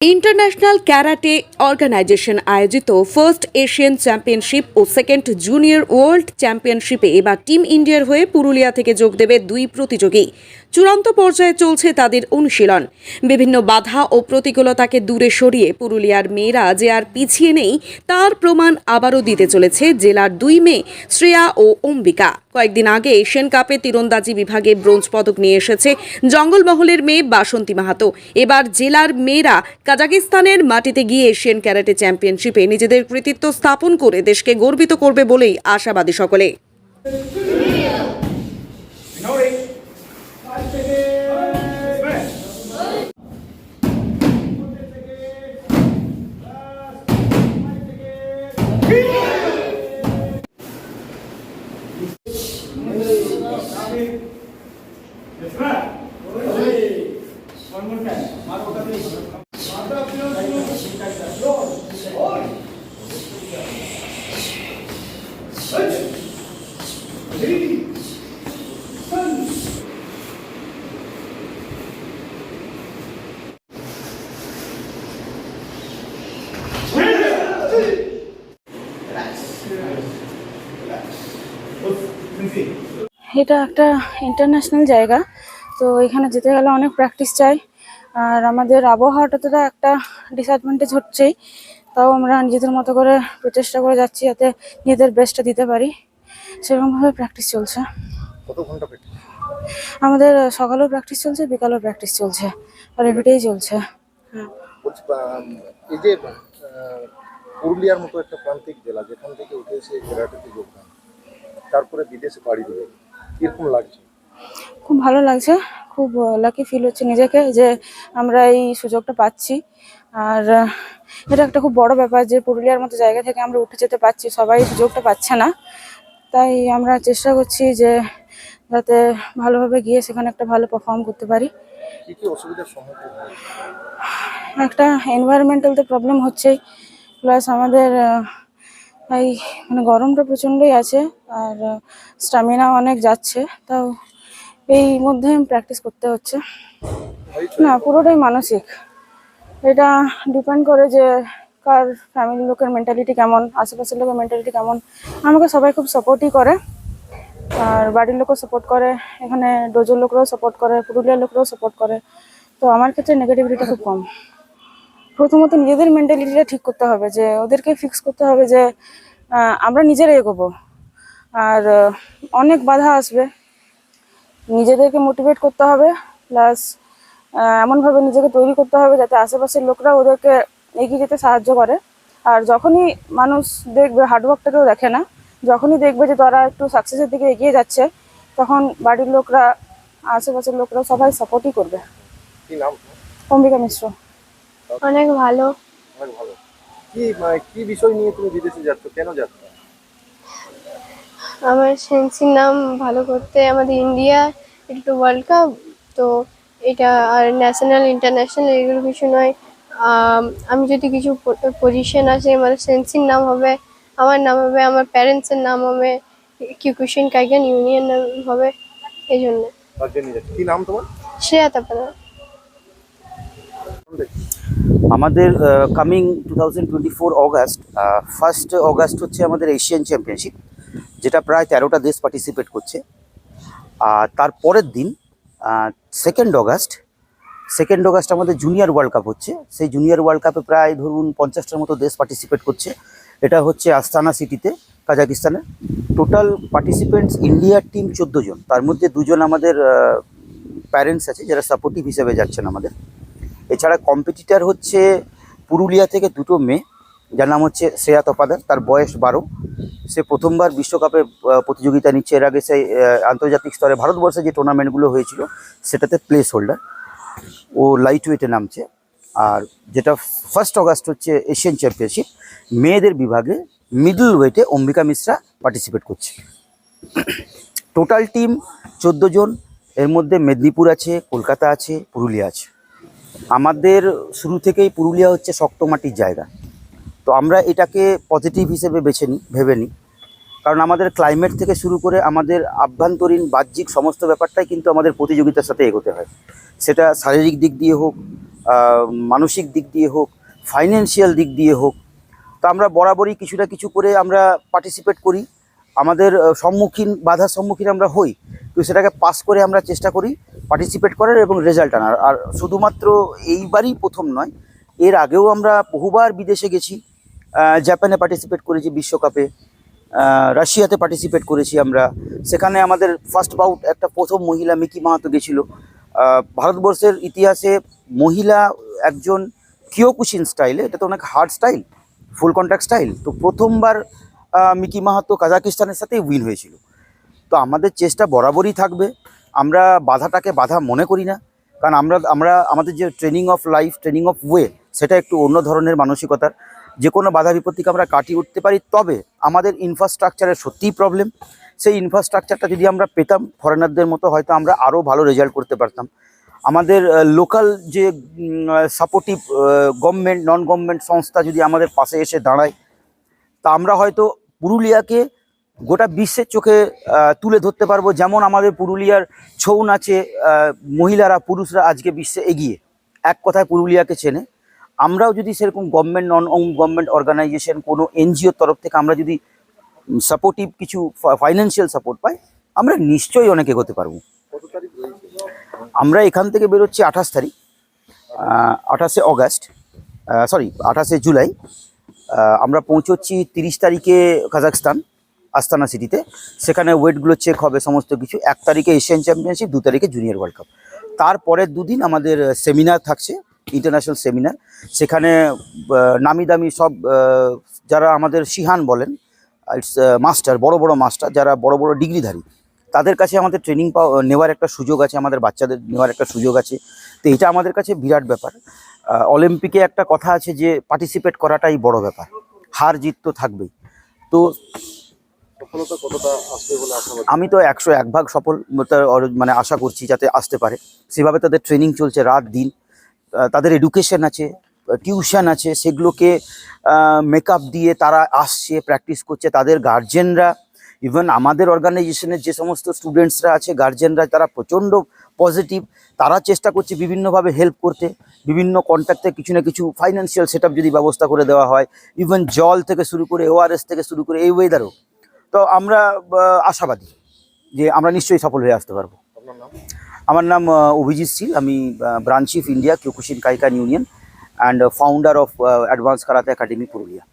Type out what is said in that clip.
International karate organization আয়োজিত first Asian championship ও second junior world চ্যাম্পিয়নশিপে এবার টিম ইন্ডিয়ার হয়ে পুরুলিয়া থেকে যোগ দেবে দুই প্রতিযোগী। চূড়ান্ত পর্যায়ে চলছে তাদের অনুশীলন। বিভিন্ন বাধা ও প্রতিকূলতাকে দূরে সরিয়ে পুরুলিয়ার মেয়েরা যে আর পিছিয়ে নেই, তার প্রমাণ আবারও দিতে চলেছে জেলার দুই মেয়ে, শ্রেয়া ও অম্বিকা। কয়েকদিন আগে এশিয়ান কাপে তীরন্দাজি বিভাগে ব্রোঞ্জ পদক নিয়ে এসেছে জঙ্গলমহলের মেয়ে বাসন্তী মাহাতো। এবার জেলার মেয়েরা কাজাকিস্তানের মাটিতে গিয়ে এশিয়ান ক্যারাটে চ্যাম্পিয়নশিপে নিজেদের কৃতিত্ব স্থাপন করে দেশকে গর্বিত করবে বলেই আশাবাদী সকলে। এটা একটা ইন্টারন্যাশনাল জায়গা তো এখানে যেতে গেলে অনেক প্র্যাকটিস চাই। আর আমাদের আবহাওয়াটা তো একটা ডিসঅ্যাডভান্টেজ হচ্ছেই। তাও আমরা নিজেদের মতো করে প্রচেষ্টা করে যাচ্ছি যাতে নিজেদের বেস্টটা দিতে পারি। সেরকমভাবে প্র্যাকটিস চলছে। কত ঘণ্টা আমাদের সকালেও প্র্যাকটিস চলছে বিকালেও প্র্যাকটিস চলছে। আর এভরিডেই চলছে। হ্যাঁ। এই যে পুরুলিয়ার মতো একটা প্রান্তিক জেলা যেখান থেকে উঠে এসে যোগদান তারপরে বিদেশে পাড়ি দেবে কীরকম লাগছে? খুব ভালো লাগছে খুব লাকি ফিল হচ্ছে নিজেকে যে আমরা এই সুযোগটা পাচ্ছি। আর এটা একটা খুব বড় ব্যাপার যে পুরুলিয়ার মতো জায়গা থেকে আমরা উঠে যেতে পারছি সবাই সুযোগটা পাচ্ছে না। তাই আমরা চেষ্টা করছি যে যাতে ভালোভাবে গিয়ে সেখানে একটা ভালো পারফর্ম করতে পারি। একটা এনভায়রনমেন্টাল তো প্রবলেম হচ্ছেই প্লাস আমাদের এই মানে গরমটা প্রচণ্ডই আছে আর স্টামিনা অনেক যাচ্ছে তাও এই মধ্যে প্র্যাকটিস করতে হচ্ছে। না, পুরোটাই মানসিক। এটা ডিপেন্ড করে যে কার ফ্যামিলির লোকের মেন্টালিটি কেমন, আশেপাশের লোকের মেন্টালিটি কেমন। আমাকে সবাই খুব সাপোর্টই করে। আর বাড়ির লোকও সাপোর্ট করে। এখানে ডোজোর লোকরাও সাপোর্ট করে পুরুলিয়ার লোকরাও সাপোর্ট করে। তো আমার ক্ষেত্রে নেগেটিভিটিটা খুব কম। প্রথমত নিজেদের মেন্টালিটিটা ঠিক করতে হবে যে, ওদেরকে ফিক্স করতে হবে যে আমরা নিজেরাই এগোবো। আর, অনেক বাধা আসবে। নিজেদেরকে মোটিভেট করতে হবে প্লাস এমনভাবে নিজেকে তৈরি করতে হবে যাতে আশেপাশের লোকরা ওদেরকে এগিয়ে যেতে সাহায্য করে। আর যখনই মানুষ দেখবে হার্ডওয়ার্কটাকেও দেখে না যখনই দেখবে যে তারা একটু সাকসেসের দিকে এগিয়ে যাচ্ছে তখন বাড়ির লোকরা আশেপাশের লোকরা সবাই সাপোর্টই করবে। কি নাম? তোমার? অম্বিকা মিশ্র। অনেক ভালো। অনেক ভালো। কি মানে কি বিষয় নিয়ে তুমি বিদেশে যাচ্ছ? কেন যাচ্ছ? আমার সেন্সির নাম ভালো করতে আমাদের ইন্ডিয়া একটু ওয়ার্ল্ড কাপ তো এটা আর ন্যাশনাল ইন্টারন্যাশনাল এগুলো কিছু নয়। আমি যদি কিছু পজিশন আছে মানে সেন্সির নাম হবে আমার নাম হবে আমার প্যারেন্টসের নাম হবে কিউকুশিন কাইগান ইউনিয়ন নাম হবে এই জন্য কি নাম তোমার? শ্রেয়া তাপানা। আমাদের coming two thousand twenty four August first August হচ্ছে আমাদের এশিয়ান চ্যাম্পিয়নশিপ যেটা প্রায় তেরোটা দেশ পার্টিসিপেট করছে। আর তার পরের দিন সেকেন্ড অগাস্ট সেকেন্ড অগাস্ট আমাদের জুনিয়র ওয়ার্ল্ড কাপ হচ্ছে। সেই জুনিয়র ওয়ার্ল্ড কাপে প্রায় ধরুন পঞ্চাশটার মতো দেশ পার্টিসিপেট করছে। এটা হচ্ছে আস্তানা সিটিতে কাজাকিস্তানের টোটাল পার্টিসিপেন্টস ইন্ডিয়ার টিম চোদ্দ জন। তার মধ্যে দুজন আমাদের প্যারেন্টস আছে, যারা সাপোর্টিভ হিসেবে যাচ্ছেন আমাদের। এছাড়া কম্পিটিটার হচ্ছে পুরুলিয়া থেকে দুটো মেয়ে। যার নাম হচ্ছে শ্রেয়া তপাদার, তার বয়স বারো। সে প্রথমবার বিশ্বকাপে প্রতিযোগিতা নিচ্ছে। এর আগে সেই আন্তর্জাতিক স্তরে ভারতবর্ষে যে টুর্নামেন্টগুলো হয়েছিল, সেটাতে প্লেস হোল্ডার ও লাইট ওয়েটে নামছে। আর যেটা ফার্স্ট অগাস্ট হচ্ছে এশিয়ান চ্যাম্পিয়নশিপ মেয়েদের বিভাগে মিডল ওয়েটে অম্বিকা মিশ্রা পার্টিসিপেট করছে। টোটাল টিম চোদ্দ জন। এর মধ্যে মেদিনীপুর আছে, কলকাতা আছে, পুরুলিয়া আছে। আমাদের শুরু থেকেই পুরুলিয়া হচ্ছে শক্ত মাটির জায়গা। তো আমরা এটাকে পজিটিভ হিসেবে বেছে নিই ভেবে নিই কারণ আমাদের ক্লাইমেট থেকে শুরু করে আমাদের আভ্যন্তরীণ, বাহ্যিক সমস্ত ব্যাপারটাই কিন্তু আমাদের প্রতিযোগিতার সাথে এগোতে হয়। সেটা শারীরিক দিক দিয়ে হোক মানসিক দিক দিয়ে হোক ফাইন্যান্সিয়াল দিক দিয়ে হোক, তো আমরা বরাবরই কিছু না কিছু করে আমরা পার্টিসিপেট করি। আমাদের সম্মুখীন, বাধার সম্মুখীন আমরা হই তো সেটাকে পাস করে আমরা চেষ্টা করি পার্টিসিপেট করার এবং রেজাল্ট আনার। আর শুধুমাত্র এইবারই প্রথম নয়, এর আগেও আমরা বহুবার বিদেশে গেছি জাপানে পার্টিসিপেট করেছি, বিশ্বকাপে। রাশিয়াতে পার্টিসিপেট করেছি আমরা। সেখানে আমাদের ফার্স্ট বাউট একটা প্রথম মহিলা মিকি মাহাতো গেছিল। ভারতবর্ষের ইতিহাসে মহিলা একজন কিয়োকুশিন স্টাইলে এটা তো অনেক hard style full contact style তো প্রথমবার মিকি মাহাতো কাজাকিস্তানের সাথে উইন হয়েছিল। তো আমাদের চেষ্টা বরাবরই থাকবে। আমরা বাধাটাকে বাধা মনে করি না। কারণ আমরা আমরা, আমাদের যে training of life training of way সেটা একটু অন্য ধরনের মানসিকতার। যে কোনো বাধা বিপত্তিকে আমরা কাটিয়ে উঠতে পারি, তবে আমাদের ইনফ্রাস্ট্রাকচারের সত্যিই প্রবলেম সেই ইনফ্রাস্ট্রাকচারটা যদি আমরা পেতাম ফরেনারদের মতো হয়তো আমরা আরও ভালো রেজাল্ট করতে পারতাম। আমাদের লোকাল যে সাপোর্টিভ গভর্নমেন্ট নন গভর্নমেন্ট সংস্থা যদি আমাদের পাশে এসে দাঁড়ায়, তা আমরা হয়তো পুরুলিয়াকে গোটা বিশ্বের চোখে তুলে ধরতে পারব। যেমন আমাদের পুরুলিয়ার ছৌ নাচে মহিলারা, পুরুষরা আজকে বিশ্বে এগিয়ে। এক কথায় পুরুলিয়াকে চেনে। আমরাও যদি সেরকম গভর্নমেন্ট নন গভর্নমেন্ট অর্গানাইজেশন কোনো এনজিওর তরফ থেকে আমরা যদি সাপোর্টিভ কিছু ফাইন্যান্সিয়াল সাপোর্ট পাই, আমরা নিশ্চয়ই অনেক এগোতে পারব। আমরা এখান থেকে বেরোচ্ছি আঠাশ তারিখ আঠাশে অগাস্ট সরি আঠাশে জুলাই আমরা পৌঁছচ্ছি তিরিশ তারিখে কাজাকস্তান আস্তানা সিটিতে। সেখানে ওয়েটগুলো চেক হবে সমস্ত কিছু। এক তারিখে এশিয়ান চ্যাম্পিয়নশিপ দু তারিখে জুনিয়র ওয়ার্ল্ড কাপ তারপরের দুদিন আমাদের সেমিনার থাকছে। International seminar. সেখানে নামি দামি সব যারা আমাদের সিহান বলেন ইটস মাস্টার বড় বড় মাস্টার যারা বড় বড় ডিগ্রিধারী তাদের কাছে আমাদের ট্রেনিং পাওয়া নেওয়ার একটা সুযোগ আছে আমাদের বাচ্চাদের নেওয়ার একটা সুযোগ আছে। তো এটা আমাদের কাছে বিরাট ব্যাপার। অলিম্পিকে একটা কথা আছে যে পার্টিসিপেট করাটাই বড় ব্যাপার। হার জিত তো থাকবেই। তো আমি তো একশো এক ভাগ সফল মানে আশা করছি যাতে আসতে পারে। সেভাবে তাদের ট্রেনিং চলছে রাত দিন। তাদের এডুকেশন আছে টিউশন আছে, সেগুলোকে মেকআপ দিয়ে তারা আসছে প্র্যাকটিস করছে, তাদের গার্জেনরা ইভেন আমাদের অর্গানাইজেশনের যে সমস্ত স্টুডেন্টসরা আছে গার্জেনরা তারা প্রচণ্ড পজিটিভ তারা চেষ্টা করছে বিভিন্নভাবে হেল্প করতে, বিভিন্ন কন্ট্যাক্টে কিছু না কিছু ফাইন্যান্সিয়াল সেট যদি ব্যবস্থা করে দেওয়া হয় ইভেন জল থেকে শুরু করে ওআরএস থেকে শুরু করে এই ওয়েদারও তো আমরা আশাবাদী যে আমরা নিশ্চয়ই সফল হয়ে আসতে পারব। আমার নাম আহ, অভিজিৎ শীল। আমি branch chief India Kyokushin Kaikan union and founder of advance karate academy Purulia